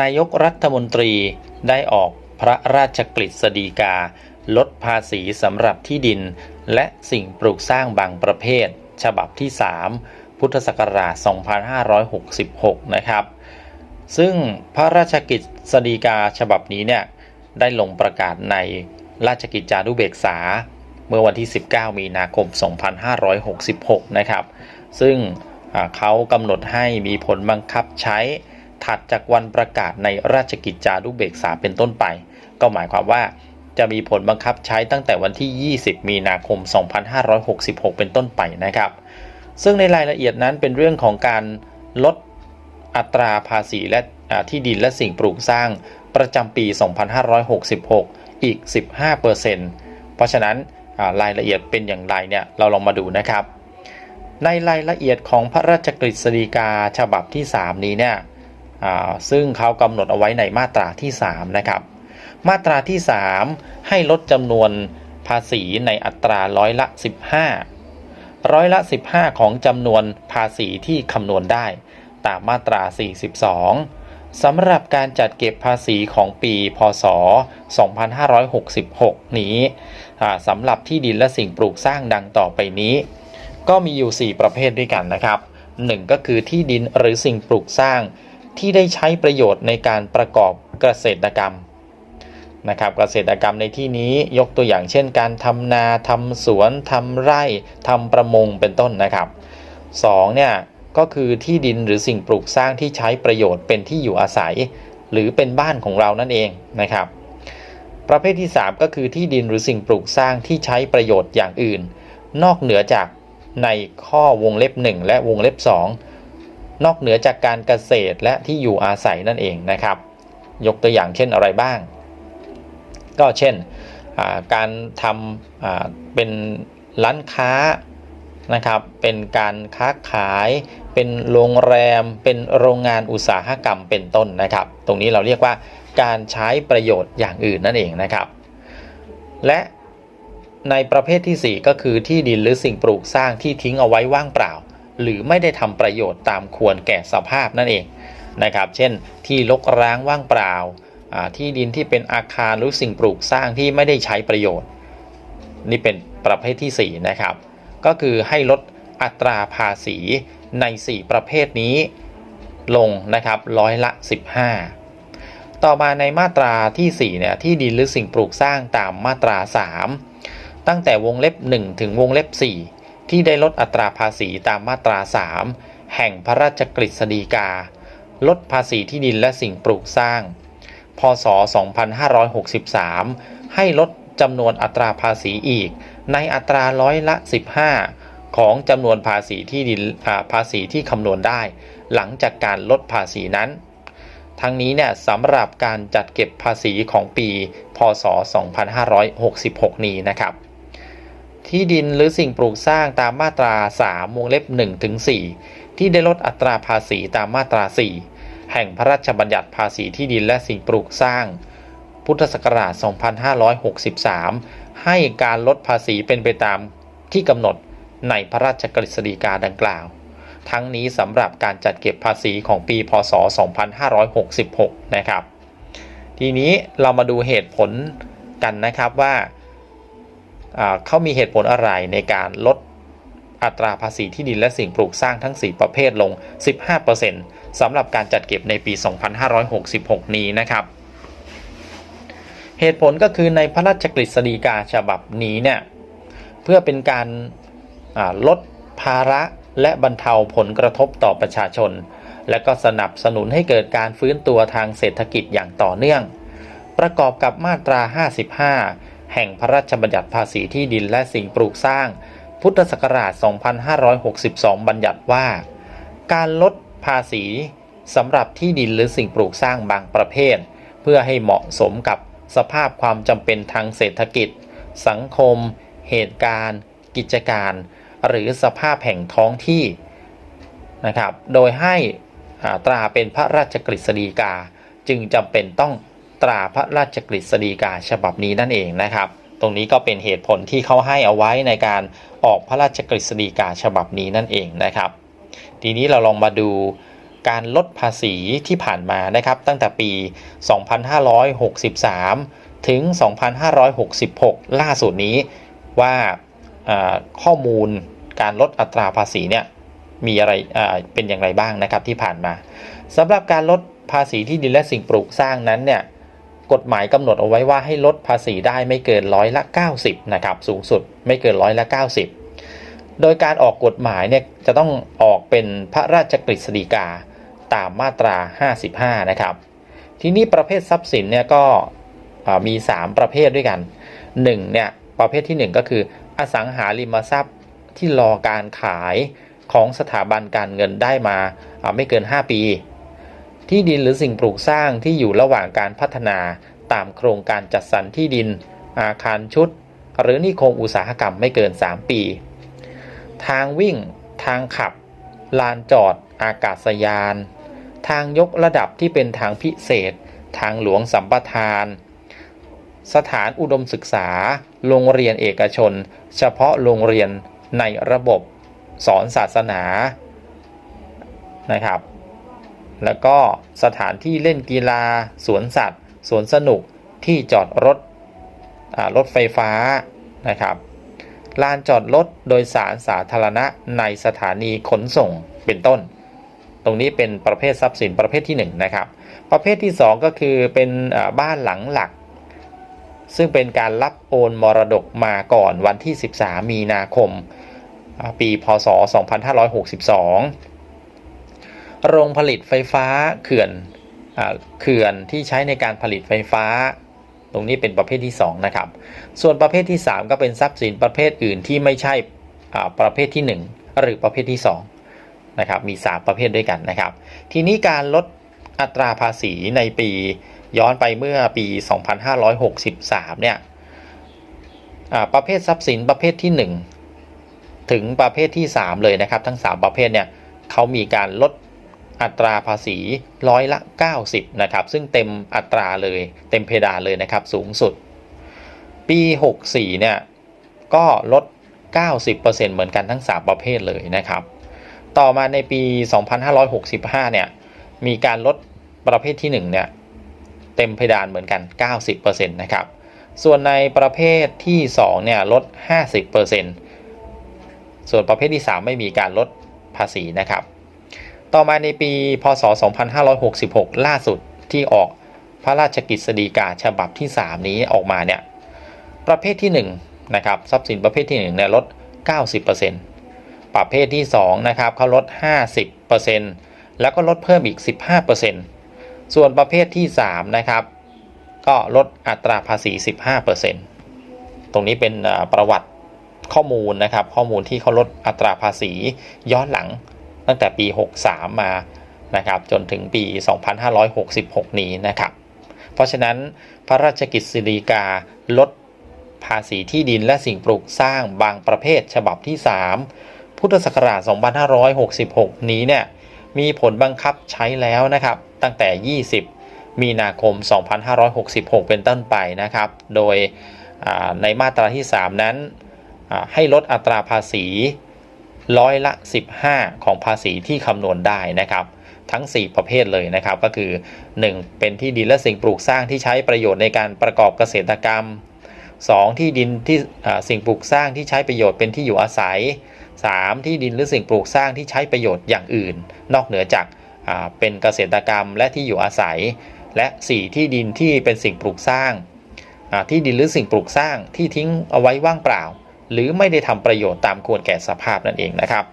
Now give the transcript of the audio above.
นายกรัฐมนตรีได้ออกพระราชกฤษฎีกา ลดภาษีสำหรับที่ดิน และสิ่งปลูกสร้างบางประเภท ฉบับที่ 3 พุทธศักราช 2566 นะครับ ซึ่งพระราชกฤษฎีกาฉบับนี้เนี่ยได้ลงประกาศในราชกิจจานุเบกษา เมื่อวันที่ 19 มีนาคม 2566 นะครับ ซึ่งเขากำหนดให้มีผลบังคับใช้ ถัดจากวันประกาศในราชกิจจานุเบกษาเป็นต้นไป ก็หมายความว่าจะมีผลบังคับใช้ตั้งแต่วันที่ 20 มีนาคม 2566 เป็นต้นไปนะครับ ซึ่งในรายละเอียดนั้นเป็นเรื่องของการลดอัตราภาษีและที่ดินและสิ่งปลูกสร้างประจำปี 2566 อีก 15%เพราะฉะนั้นรายละเอียดเป็นอย่างไรเนี่ยเราลองมาดูนะครับ ในรายละเอียดของพระราชกฤษฎีกาฉบับที่ 3 นี้เนี่ย ซึ่งเขากำหนดเอาไว้ในมาตราที่ 3 นะครับ มาตราที่ 3 ให้ลดจำนวนภาษีในอัตราร้อยละ 15 ร้อยละ 15 ของจำนวนภาษีที่คำนวณได้ ตามมาตรา 42 สำหรับการจัดเก็บภาษีของปี พศ 2566 นี้อ่าสำหรับที่ดินและสิ่งปลูกสร้างดังต่อไปนี้ ก็มีอยู่ 4 ประเภทด้วยกันนะครับ 1 ก็คือที่ดินหรือสิ่งปลูกสร้าง ที่ได้ใช้ประโยชน์ในการประกอบเกษตรกรรมนะครับเกษตรกรรมในที่นี้ยกตัวอย่างเช่น การทำนาทำสวนทำไร่ทำประมงเป็นต้นนะครับ2เนี่ยก็คือที่ดินหรือสิ่งปลูกสร้างที่ใช้ประโยชน์เป็นที่อยู่อาศัย หรือเป็นบ้านของเรานั่นเองนะครับ ประเภทที่ 3 ก็คือที่ดินหรือสิ่งปลูกสร้างที่ใช้ประโยชน์อย่างอื่น นอกเหนือจากในข้อวงเล็บ 1 และวงเล็บ 2 นอกเหนือจากการเกษตรและที่อยู่อาศัยนั่นเองนะครับ ยกตัวอย่างเช่นอะไรบ้าง ก็เช่นการทำเป็นร้านค้านะครับ เป็นการค้าขาย เป็นโรงแรม เป็นโรงงานอุตสาหกรรมเป็นต้นนะครับ ตรงนี้เราเรียกว่าการใช้ประโยชน์อย่างอื่นนั่นเองนะครับ และในประเภทที่ 4 ก็คือที่ดินหรือสิ่งปลูกสร้างที่ทิ้งเอาไว้ว่างเปล่า หรือไม่ได้ทำประโยชน์ตามควรแก่สภาพนั่นเองนะครับ เช่น ที่รกร้างว่างเปล่าอ่า ที่ดินที่เป็นอาคารหรือสิ่งปลูกสร้างที่ไม่ได้ใช้ประโยชน์ นี่เป็นประเภทที่ 4 นะครับ ก็คือให้ลดอัตราภาษีใน 4 ประเภทนี้ลงนะครับร้อยละ 15 ต่อมาในมาตราที่4เนี่ยที่ดินหรือสิ่งปลูกสร้างตามมาตรา 3 ตั้งแต่วงเล็บ 1 ถึงวงเล็บ 4 ที่ได้ลดอัตราภาษีตามมาตรา 3 แห่งพระราชกฤษฎีกา ลดภาษีที่ดินและสิ่งปลูกสร้าง พศ 2563 ให้ลดจำนวนอัตราภาษีอีก ในอัตราร้อยละ 15 ของจำนวนภาษีที่ดินภาษีที่คำนวณได้ หลังจากการลดภาษีนั้นทั้งนี้เนี่ยสำหรับการจัดเก็บภาษีของปี พศ 2566 นี้นะครับ ที่ดินหรือสิ่งปลูกสร้างตามมาตรา 3 วงเล็บ1ถึง4ที่ได้ลดอัตราภาษีตามมาตรา 4 แห่งพระราชบัญญัติภาษีที่ดินและสิ่งปลูกสร้าง พุทธศักราช 2563 ให้การลดภาษีเป็นไปตามที่กำหนดในพระราชกฤษฎีกาดังกล่าว ทั้งนี้สำหรับการจัดเก็บภาษีของปี พศ 2566 นะครับ ทีนี้เรามาดูเหตุผลกันนะครับว่าอ่า เขามีเหตุผลอะไรในการลดอัตราภาษีที่ดินและสิ่งปลูกสร้างทั้ง 4 ประเภทลง 15%สำหรับการจัดเก็บในปี 2566 นี้นะครับ เหตุผลก็คือในพระราชกฤษฎีกาฉบับนี้เนี่ยเพื่อเป็นการลดภาระและบรรเทาผลกระทบต่อประชาชน และก็สนับสนุนให้เกิดการฟื้นตัวทางเศรษฐกิจอย่างต่อเนื่อง ประกอบกับมาตรา 55 ห่งพระราชบัญญัติภาษีที่ดินและสิ่งปลูกสร้าง พุทธศักราช 2562 บัญญัติว่า การลดภาษีสำหรับที่ดินหรือสิ่งปลูกสร้างบางประเภท เพื่อให้เหมาะสมกับสภาพความจำเป็นทางเศรษฐกิจ สังคม เหตุการณ์ กิจการ หรือสภาพแห่งท้องที่นะครับ โดยให้ตราเป็นพระราชกฤษฎีกาจึงจำเป็นต้อง ตราพระราชกฤษฎีกาฉบับนี้นั่นเองนะครับ ตรงนี้ก็เป็นเหตุผลที่เขาให้เอาไว้ในการออกพระราชกฤษฎีกาฉบับนี้นั่นเองนะครับ ทีนี้เราลองมาดูการลดภาษีที่ผ่านมานะครับ ตั้งแต่ปี 2563 ถึง 2566 ล่าสุดนี้ว่าข้อมูลการลดอัตราภาษีเนี่ยมีอะไรเป็นอย่างไรบ้างนะครับที่ผ่านมาสำหรับการลดภาษีที่ดินและสิ่งปลูกสร้างนั้นเนี่ย กฎหมายกำหนดเอาไว้ว่าให้ลดภาษีได้ไม่เกินร้อยละ 90นะครับสูงสุดไม่เกินร้อยละ 90 โดยการออกกฎหมายเนี่ยจะต้องออกเป็นพระราชกฤษฎีกาตามมาตรา 55 นะครับ ทีนี้ประเภททรัพย์สินเนี่ยก็อ่ามี 3 ประเภทด้วยกัน1เนี่ยประเภทที่ 1 ก็คือ อสังหาริมทรัพย์ที่รอการขายของสถาบันการเงินได้มาอ่าไม่เกิน 5 ปี ที่ดินหรือสิ่งปลูกสร้างที่อยู่ระหว่างการพัฒนาตามโครงการจัดสรรที่ดิน อาคารชุด หรือนิคมอุตสาหกรรมไม่เกิน 3 ปี ทางวิ่ง ทางขับ ลานจอด อากาศยาน ทางยกระดับที่เป็นทางพิเศษ ทางหลวงสัมปทาน สถานอุดมศึกษา โรงเรียนเอกชน เฉพาะโรงเรียนในระบบสอนศาสนานะครับ แล้วก็สถานที่เล่นกีฬา สวนสัตว์ สวนสนุก ที่จอดรถรถไฟฟ้านะครับ ลานจอดรถโดยสารสาธารณะในสถานีขนส่งเป็นต้น ตรงนี้เป็นประเภททรัพย์สินประเภทที่ 1 นะครับ ประเภทที่ 2 ก็คือเป็นบ้านหลังหลัก ซึ่งเป็นการรับโอนมรดกมาก่อนวันที่ 13 มีนาคม ปี พศ 2562 โรงผลิตไฟฟ้าเขื่อนเขื่อนที่ใช้ในการผลิตไฟฟ้า ตรงนี้เป็นประเภทที่ 2 นะครับ ส่วนประเภทที่ 3 ก็เป็นทรัพย์สินประเภทอื่นที่ไม่ใช่ประเภทที่ 1 หรือประเภทที่2นะครับมี 3 ประเภทด้วยกันนะครับ ทีนี้การลดอัตราภาษีในปีย้อนไปเมื่อปี 2563 เนี่ยอ่าประเภททรัพย์สินประเภทที่ 1 ถึงประเภทที่ 3 เลยนะครับ ทั้ง 3 ประเภทเนี่ยเขามีการลด อัตราภาษีร้อยละ 90 นะครับ ซึ่งเต็มอัตราเลย เต็มเพดานเลยนะครับ สูงสุด ปี 64 เนี่ย ก็ลด 90%เหมือนกันทั้ง 3 ประเภทเลยนะครับ ต่อมาในปี 2565 เนี่ย มีการลดประเภทที่ 1 เนี่ย เต็มเพดานเหมือนกัน 90%นะครับ ส่วนในประเภทที่ 2 เนี่ย ลด 50%ส่วนประเภทที่ 3 ไม่มีการลดภาษีนะครับ ต่อมาในปีพศ 2566 ล่าสุดที่ออกพระราชกฤษฎีกาฉบับที่ 3 นี้ออกมาเนี่ยประเภทที่1นะครับทรัพย์สินประเภทที่1เนี่ยลด 90%ประเภทที่2นะครับเขาลด 50%แล้วก็ลดเพิ่มอีก 15%ส่วนประเภทที่3นะครับก็ลดอัตราภาษี 15%ตรงนี้เป็นประวัติข้อมูลนะครับข้อมูลที่เขาลดอัตราภาษีย้อนหลัง ตั้งแต่ปี 63 มานะครับจนถึงปี 2566 นี้นะครับ เพราะฉะนั้นพระราชกิจสิริกาลดภาษีที่ดินและสิ่งปลูกสร้างบางประเภทฉบับที่ 3 พุทธศักราช 2566 นี้เนี่ยมีผลบังคับใช้แล้วนะครับ ตั้งแต่ 20 มีนาคม 2566 เป็นต้นไปนะครับ โดยในมาตราที่ 3 นั้นให้ลดอัตราภาษี ร้อยละ 15 ของภาษีที่คำนวณได้นะครับ ทั้ง 4 ประเภทเลยนะครับ ก็คือ 1. เป็นที่ดินและสิ่งปลูกสร้างที่ใช้ประโยชน์ในการประกอบเกษตรกรรม 2. ที่ดินที่สิ่งปลูกสร้างที่ใช้ประโยชน์เป็นที่อยู่อาศัย 3. ที่ดินหรือสิ่งปลูกสร้างที่ใช้ประโยชน์อย่างอื่น นอกเหนือจากเป็นเกษตรกรรมและที่อยู่อาศัย และ 4. ที่ดินที่เป็นสิ่งปลูกสร้างที่ดินหรือสิ่งปลูกสร้างที่ทิ้งเอาไว้ว่างเปล่า หรือไม่ได้ทำประโยชน์ตามควรแก่สภาพนั่นเองนะครับ